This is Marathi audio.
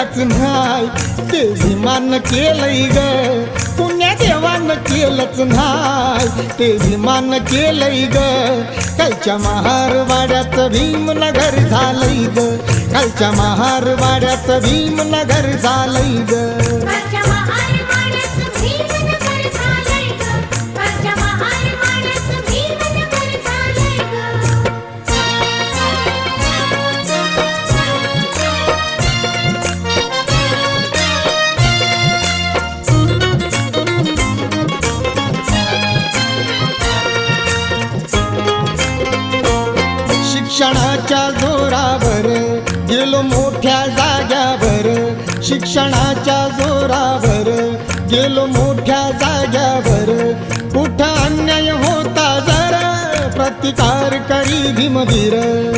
केलंच नाही. ते विमान केलंय ग. पुण्या देवान केलंच नाही. ते विमान केलंय ग. कालच्या महारवाड्याचं भीमनगर झालंय ग. कालच्या महारवाड्याचं भीमनगर झालंय ग. शिक्षणाच्या जोरावर गेलो मोठ्या जाग्यावर. शिक्षणाच्या जोरावर गेलो मोठ्या जाग्यावर. कुठं अन्याय होता जरा? प्रतिकार करी भीमवीर.